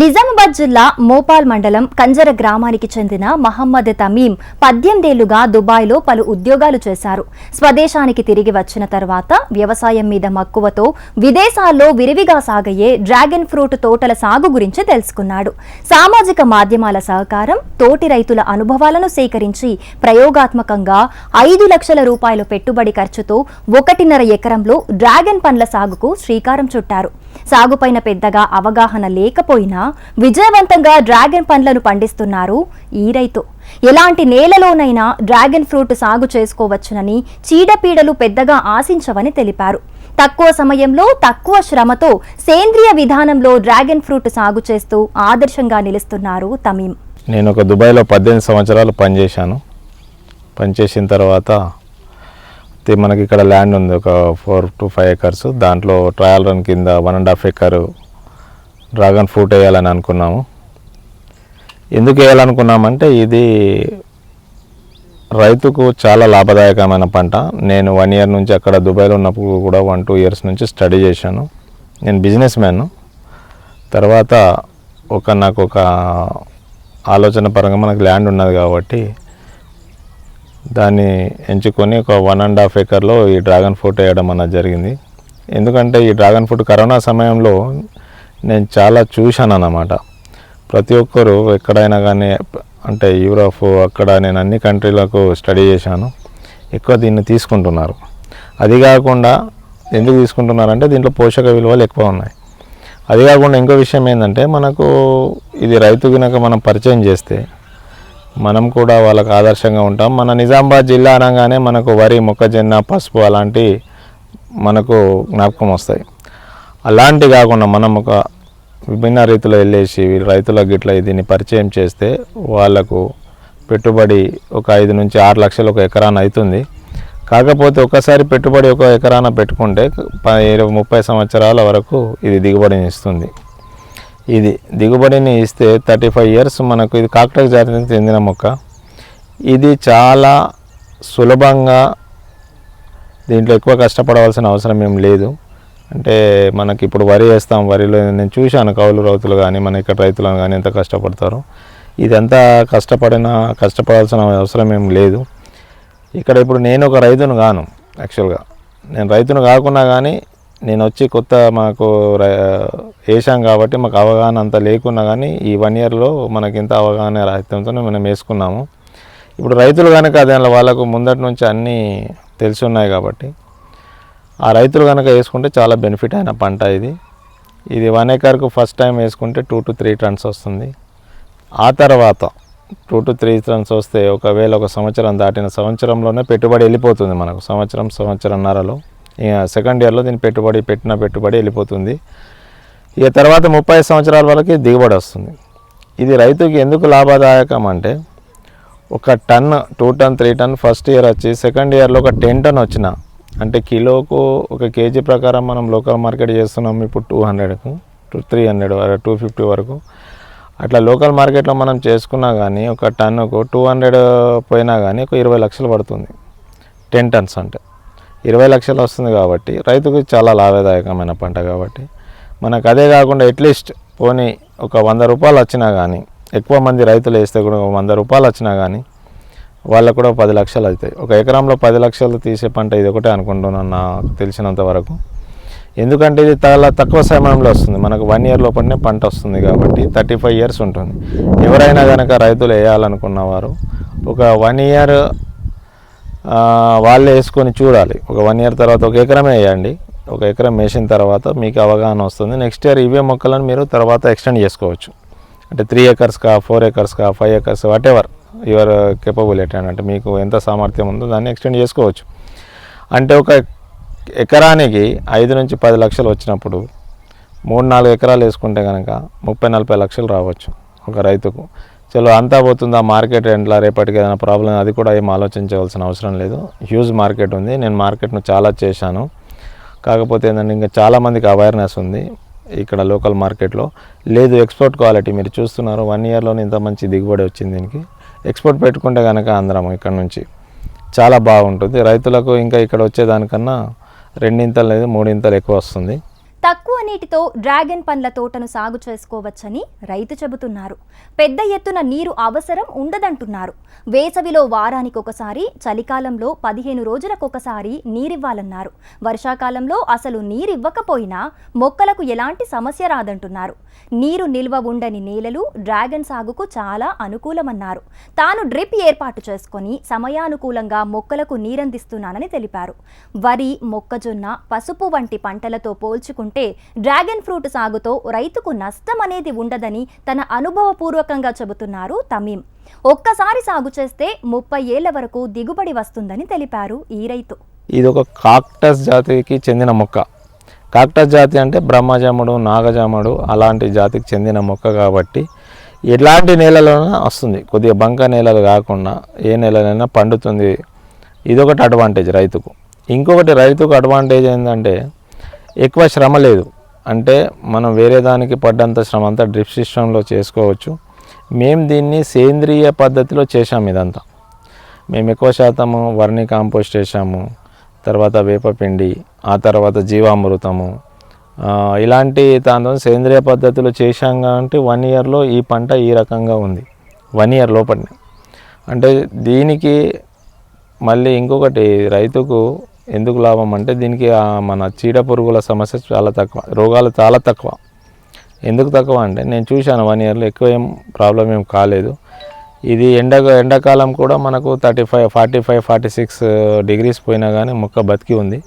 నిజామాబాద్ జిల్లా మోపాల్ మండలం కంజర గ్రామానికి చెందిన మహమ్మద్ తమీం పద్దెనిమిదేళ్ళుగా దుబాయ్లో పలు ఉద్యోగాలు చేశారు. స్వదేశానికి తిరిగి వచ్చిన తర్వాత వ్యవసాయం మీద మక్కువతో విదేశాల్లో విరివిగా సాగయ్యే డ్రాగన్ ఫ్రూట్ తోటల సాగు గురించి తెలుసుకున్నాడు. సామాజిక మాధ్యమాల సహకారం తోటి రైతుల అనుభవాలను సేకరించి ప్రయోగాత్మకంగా ఐదు లక్షల రూపాయల పెట్టుబడి ఖర్చుతో ఒకటిన్నర ఎకరంలో డ్రాగన్ పండ్ల సాగుకు శ్రీకారం చుట్టారు. సాగుపైన పెద్దగా అవగాహన లేకపోయినా విజయవంతంగా డ్రాగన్ పండ్లను పండిస్తున్నారు ఈ రైతు. ఎలాంటి నేలలోనైనా డ్రాగన్ ఫ్రూట్ సాగు చేసుకోవచ్చునని చీడపీడలు పెద్దగా ఆశించవని తెలిపారు. తక్కువ సమయంలో తక్కువ శ్రమతో సేంద్రియ విధానంలో డ్రాగన్ ఫ్రూట్ సాగు చేస్తూ ఆదర్శంగా నిలుస్తున్నారు తమీం. నేను ఒక దుబాయ్లో పద్దెనిమిది సంవత్సరాలు పనిచేశాను. పనిచేసిన తర్వాత మనకి ఇక్కడ ల్యాండ్ ఉంది. ఒక ఫోర్ టు ఫైవ్ ఎకర్స్. దాంట్లో ట్రయల్ రన్ కింద one and half acre dragon fruit వేయాలని అనుకున్నాము. ఎందుకు వేయాలనుకున్నామంటే ఇది రైతుకు చాలా లాభదాయకమైన పంట. నేను వన్ ఇయర్ నుంచి అక్కడ దుబాయ్లో ఉన్నప్పుడు కూడా వన్ టూ ఇయర్స్ నుంచి స్టడీ చేశాను. నేను బిజినెస్ మ్యాన్ తర్వాత ఒక నాకు ఒక ఆలోచన పరంగా మనకు ల్యాండ్ ఉన్నది కాబట్టి దాన్ని ఎంచుకొని ఒక వన్ అండ్ హాఫ్ ఎకర్లో ఈ డ్రాగన్ ఫ్రూట్ వేయడం అన్నది జరిగింది. ఎందుకంటే ఈ డ్రాగన్ ఫ్రూట్ కరోనా సమయంలో నేను చాలా చూశాను అన్నమాట ప్రతి ఒక్కరు ఎక్కడైనా కానీ అంటే యూరోప్ అక్కడ నేను అన్ని కంట్రీలకు స్టడీ చేశాను. ఎక్కువ దీన్ని తీసుకుంటున్నారు. అది కాకుండా ఎందుకు తీసుకుంటున్నారంటే దీంట్లో పోషక విలువలు ఎక్కువ ఉన్నాయి. అది కాకుండా ఇంకో విషయం ఏంటంటే మనకు ఇది రైతు గినక మనం పరిచయం చేస్తే మనం కూడా వాళ్ళకు ఆదర్శంగా ఉంటాం. మన నిజామాబాద్ జిల్లా అనగానే మనకు వరి మొక్కజొన్న పసుపు అలాంటి మనకు జ్ఞాపకం వస్తాయి. అలాంటి కాకుండా మనం ఒక విభిన్న రీతిలో వెళ్ళేసి రైతులకు గిట్ల దీన్ని పరిచయం చేస్తే వాళ్ళకు పెట్టుబడి ఒక ఐదు నుంచి ఆరు లక్షలు ఒక ఎకరాన అవుతుంది కాకపోతే ఒకసారి పెట్టుబడి ఒక ఎకరాన పెట్టుకుంటే ఇరవై ముప్పై సంవత్సరాల వరకు ఇది దిగుబడిని ఇస్తుంది. ఇది దిగుబడిని ఇస్తే థర్టీ ఫైవ్ ఇయర్స్ మనకు ఇది కాక్టక్ జాతికి చెందిన మొక్క. ఇది చాలా సులభంగా దీంట్లో ఎక్కువ కష్టపడవలసిన అవసరం ఏం లేదు. అంటే మనకి ఇప్పుడు వరి వేస్తాం వరిలో నేను చూశాను కౌలు రైతులు కానీ మన ఇక్కడ రైతులను కానీ ఎంత కష్టపడతారో. ఇదంతా కష్టపడిన కష్టపడాల్సిన అవసరం ఏం లేదు. ఇక్కడ ఇప్పుడు నేను ఒక రైతును గాను యాక్చువల్గా నేను రైతును కాకున్నా కానీ నేను వచ్చి కొత్త మాకు రై- వేసాం కాబట్టి మాకు అవగాహన అంత లేకున్నా కానీ ఈ వన్ ఇయర్లో మనకి ఇంత అవగాహన రాహిత్యంతో మనం వేసుకున్నాము. ఇప్పుడు రైతులు కనుక దానిలో వాళ్ళకు ముందటి నుంచి అన్నీ తెలిసి ఉన్నాయి కాబట్టి ఆ రైతులు కనుక వేసుకుంటే చాలా బెనిఫిట్ అయిన పంట ఇది. ఇది వన్ ఏకర్కు ఫస్ట్ టైం వేసుకుంటే టూ టు త్రీ టన్స్ వస్తుంది. ఆ తర్వాత టూ టు త్రీ టన్స్ వస్తే ఒకవేళ ఒక సంవత్సరం దాటిన సంవత్సరంలోనే పెట్టుబడి వెళ్ళిపోతుంది మనకు. సంవత్సరం సంవత్సరంన్నరలో. ఇక సెకండ్ ఇయర్లో దీని పెట్టుబడి పెట్టిన పెట్టుబడి వెళ్ళిపోతుంది. ఇక తర్వాత ముప్పై సంవత్సరాల వరకు దిగుబడి వస్తుంది. ఇది రైతుకి ఎందుకు లాభదాయకం అంటే ఒక ton two ton three ton first year వచ్చి సెకండ్ ఇయర్లో ఒక టెన్ టన్ వచ్చిన అంటే కిలోకు ఒక కేజీ ప్రకారం మనం లోకల్ మార్కెట్ చేస్తున్నాం ఇప్పుడు టూ హండ్రెడ్కు టూ త్రీ హండ్రెడ్ వరకు టూ ఫిఫ్టీ వరకు. అట్లా లోకల్ మార్కెట్లో మనం చేసుకున్నా కానీ ఒక టన్నుకు టూ హండ్రెడ్ పోయినా కానీ ఒక ఇరవై లక్షలు పడుతుంది. టెన్ టన్స్ అంటే. ఇరవై లక్షలు వస్తుంది కాబట్టి రైతుకు చాలా లాభదాయకమైన పంట కాబట్టి మనకు అదే కాకుండా అట్లీస్ట్ పోనీ ఒక వంద రూపాయలు వచ్చినా కానీ ఎక్కువ మంది రైతులు వేస్తే కూడా వంద రూపాయలు వచ్చినా కానీ వాళ్ళకు కూడా పది లక్షలు అవుతాయి. ఒక ఎకరంలో పది లక్షలు తీసే పంట ఇది ఒకటే అనుకుంటున్నాను నాకు తెలిసినంత వరకు. ఎందుకంటే ఇది చాలా తక్కువ సమయంలో వస్తుంది. మనకు వన్ ఇయర్ లోపలనే పంట వస్తుంది కాబట్టి థర్టీ ఫైవ్ ఇయర్స్ ఉంటుంది. ఎవరైనా కనుక రైతులు వేయాలనుకున్న వారు ఒక వన్ ఇయర్ వాళ్ళే వేసుకొని చూడాలి. ఒక వన్ ఇయర్ తర్వాత ఒక ఎకరమే వేయండి. ఒక ఎకరం వేసిన తర్వాత మీకు అవగాహన వస్తుంది. నెక్స్ట్ ఇయర్ ఇవే మొక్కలను మీరు తర్వాత ఎక్స్టెండ్ చేసుకోవచ్చు. అంటే త్రీ ఎకర్స్కా four ఎకర్స్కా five acres whatever your capability అని అంటే మీకు ఎంత సామర్థ్యం ఉందో దాన్ని ఎక్స్టెండ్ చేసుకోవచ్చు. అంటే ఒక ఎకరానికి ఐదు నుంచి పది లక్షలు వచ్చినప్పుడు మూడు నాలుగు ఎకరాలు వేసుకుంటే కనుక ముప్పై నలభై లక్షలు రావచ్చు ఒక రైతుకు. చలో అంతా పోతుందా మార్కెట్ ఎంట్లా రేపటికి ఏదైనా ప్రాబ్లం అది కూడా ఏం ఆలోచించవలసిన అవసరం లేదు. హ్యూజ్ మార్కెట్ ఉంది. నేను మార్కెట్ను చాలా చేశాను. కాకపోతే ఏంటంటే ఇంకా చాలామందికి అవేర్నెస్ ఉంది ఇక్కడ లోకల్ మార్కెట్లో లేదు ఎక్స్పోర్ట్ క్వాలిటీ మీరు చూస్తున్నారు. వన్ ఇయర్లోనే ఇంత మంచి దిగుబడి వచ్చింది దీనికి. ఎక్స్పోర్ట్ పెట్టుకుంటే కనుక అందరం ఇక్కడ నుంచి. చాలా బాగుంటుంది. రైతులకు ఇంకా ఇక్కడ వచ్చేదానికన్నా రెండింతలు లేదు మూడింతలు ఎక్కువ వస్తుంది. తక్కువ నీటితో డ్రాగన్ పండ్ల తోటను సాగు చేసుకోవచ్చని రైతు చెబుతున్నారు. పెద్ద ఎత్తున నీరు అవసరం ఉండదంటున్నారు. వేసవిలో వారానికి ఒకసారి చలికాలంలో పదిహేను రోజులకొకసారి నీరివ్వాలన్నారు. వర్షాకాలంలో అసలు నీరివ్వకపోయినా మొక్కలకు ఎలాంటి సమస్య రాదంటున్నారు. నీరు నిల్వ ఉండని నేలలు డ్రాగన్ సాగుకు చాలా అనుకూలమన్నారు. తాను డ్రిప్ ఏర్పాటు చేసుకొని సమయానుకూలంగా మొక్కలకు నీరందిస్తున్నానని తెలిపారు. వరి మొక్కజొన్న పసుపు వంటి పంటలతో పోల్చుకుంటే డ్రాగన్ ఫ్రూట్ సాగుతో రైతుకు నష్టం అనేది ఉండదని తన అనుభవపూర్వకంగా చెబుతున్నారు తమీం. ఒక్కసారి సాగు చేస్తే ముప్పై ఏళ్ళ వరకు దిగుబడి వస్తుందని తెలిపారు ఈ రైతు. ఇది ఒక కాక్టస్ జాతికి చెందిన మొక్క. కాక్టస్ జాతి అంటే బ్రహ్మజాముడు నాగజాముడు అలాంటి జాతికి చెందిన మొక్క కాబట్టి ఎలాంటి నేలలోనైనా వస్తుంది. కొద్దిగా బంక నేలలు కాకుండా ఏ నేలనైనా పండుతుంది. ఇదొకటి అడ్వాంటేజ్ రైతుకు. ఇంకొకటి రైతుకు అడ్వాంటేజ్ ఏంటంటే ఎక్కువ శ్రమ లేదు. అంటే మనం వేరే దానికి పడ్డంత శ్రమ అంతా డ్రిప్ సిస్టంలో చేసుకోవచ్చు. మేము దీన్ని సేంద్రియ పద్ధతిలో చేసాము ఇదంతా. మేము ఎక్కువ శాతము వర్ణి కాంపోస్ట్ వేసాము తర్వాత వేపపిండి ఆ తర్వాత జీవామృతము. ఇలాంటి దాంతో సేంద్రియ పద్ధతిలో చేశాం అంటే వన్ ఇయర్లో ఈ పంట ఈ రకంగా ఉంది. వన్ ఇయర్ లోపలనే. అంటే దీనికి మళ్ళీ ఇంకొకటి రైతుకు ఎందుకు లాభం అంటే దీనికి మన చీడ పురుగుల సమస్య చాలా తక్కువ రోగాలు చాలా తక్కువ. ఎందుకు తక్కువ అంటే నేను చూశాను వన్ ఇయర్లో ఎక్కువ ఏం ప్రాబ్లం ఏం కాలేదు. ఇది ఎండ ఎండాకాలం కూడా మనకు thirty five forty five forty six degrees పోయినా కానీ మొక్క బతికి ఉంది.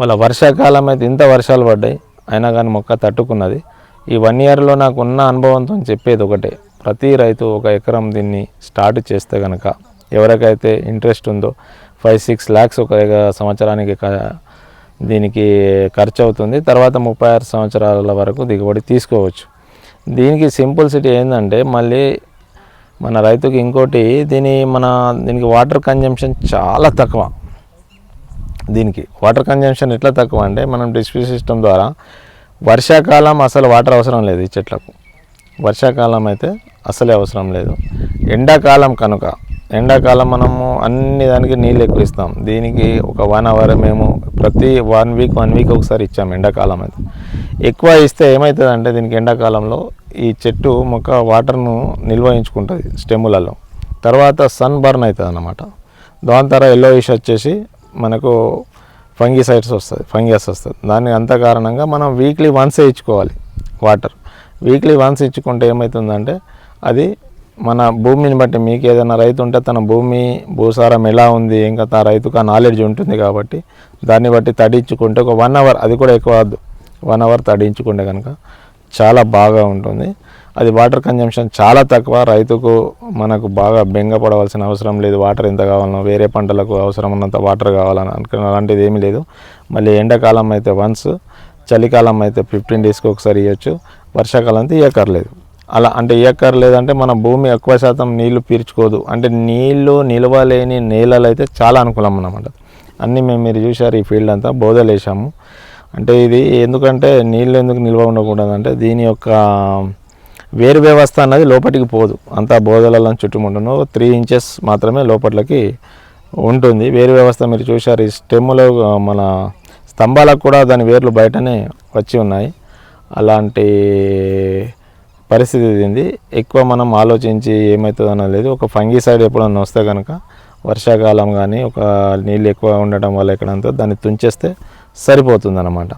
మళ్ళీ వర్షాకాలం అయితే ఇంత వర్షాలు పడ్డాయి అయినా కానీ మొక్క తట్టుకున్నది. ఈ వన్ ఇయర్లో నాకు ఉన్న అనుభవంతో చెప్పేది ఒకటే ప్రతి రైతు ఒక ఎకరం దీన్ని స్టార్ట్ చేస్తే కనుక ఎవరికైతే ఇంట్రెస్ట్ ఉందో ఫైవ్ సిక్స్ ల్యాక్స్ ఒక సంవత్సరానికి క- దీనికి ఖర్చు అవుతుంది తర్వాత ముప్పై ఆరు సంవత్సరాల వరకు దిగుబడి తీసుకోవచ్చు. దీనికి సింపుల్ సిటీ ఏంటంటే మళ్ళీ మన రైతుకి ఇంకోటి దీని మన దీనికి వాటర్ కన్జంప్షన్ చాలా తక్కువ. దీనికి వాటర్ కన్జంప్షన్ ఎట్లా తక్కువ అంటే మనం డిస్ప్యూ సిస్టమ్ ద్వారా వర్షాకాలం అసలు వాటర్ అవసరం లేదు ఈ చెట్లకు. వర్షాకాలం అయితే అసలే అవసరం లేదు. ఎండాకాలం కనుక ఎండాకాలం మనము అన్ని దానికి నీళ్ళు ఎక్కువ ఇస్తాం. దీనికి ఒక వన్ అవర్ మేము ప్రతి వన్ వీక్ వన్ వీక్ ఒకసారి ఇచ్చాం ఎండాకాలం అయితే. ఎక్కువ ఇస్తే ఏమవుతుందంటే దీనికి ఎండాకాలంలో ఈ చెట్టు మొక్క వాటర్ను నిల్వహించుకుంటుంది స్టెములలో తర్వాత సన్ బర్న్ అవుతుంది అన్నమాట దాని తర్వాత ఎల్లో ఇష్ వచ్చేసి మనకు ఫంగిసైడ్స్ వస్తుంది ఫంగస్ వస్తుంది. దాని అంత కారణంగా మనం వీక్లీ వన్సే ఇచ్చుకోవాలి వాటర్. వీక్లీ వన్స్ ఇచ్చుకుంటే ఏమవుతుందంటే అది మన భూమిని బట్టి మీకు ఏదైనా రైతు ఉంటే తన భూమి భూసారం ఎలా ఉంది ఇంకా ఆ రైతుకు ఆ నాలెడ్జ్ ఉంటుంది కాబట్టి దాన్ని బట్టి తడించుకుంటే ఒక వన్ అవర్ అది కూడా ఎక్కువ వద్దు వన్ అవర్ తడించుకుంటే కనుక చాలా బాగా ఉంటుంది. అది వాటర్ కన్జంప్షన్ చాలా తక్కువ. రైతుకు మనకు బాగా బెంగ పడవలసిన అవసరం లేదు. వాటర్ ఎంత కావాలనో వేరే పంటలకు అవసరం ఉన్నంత వాటర్ కావాలని అనుకున్న అలాంటిది ఏమీ లేదు. మళ్ళీ ఎండాకాలం అయితే వన్స్ చలికాలం అయితే ఫిఫ్టీన్ డేస్కి ఒకసారి ఇవ్వచ్చు వర్షాకాలం అయితే ఇవ్వక్కర్లేదు అలా అంటే ఇవ్వక్కర్లేదు మన భూమి ఎక్కువ శాతం నీళ్ళు పీల్చుకోదు అంటే నీళ్ళు నిలవలేని నేలలు అయితే చాలా అనుకూలం అన్నమాట. అన్నీ మేము మీరు చూశారు ఈ ఫీల్డ్ అంతా బోధలేసాము అంటే ఇది ఎందుకంటే నీళ్ళు ఎందుకు నిల్వ ఉండకూడదు అంటే దీని యొక్క వేరు వ్యవస్థ అన్నది లోపలికి పోదు. అంతా బోధలలో చుట్టుముట్టును త్రీ ఇంచెస్ మాత్రమే లోపట్లకి ఉంటుంది. వేరు వ్యవస్థ మీరు చూశారు ఈ స్టెమ్లో మన స్తంభాలకు కూడా దాని వేర్లు బయటనే వచ్చి ఉన్నాయి. అలాంటి పరిస్థితి ఇది ఎక్కువ మనం ఆలోచించి ఏమవుతుందో అనేది లేదు ఒక ఫంగిసైడ్ ఎప్పుడన్నా వస్తే కనుక వర్షాకాలం కానీ ఒక నీళ్ళు ఎక్కువ ఉండటం వల్ల ఎక్కడంతా దాన్ని తుంచేస్తే సరిపోతుందన్నమాట.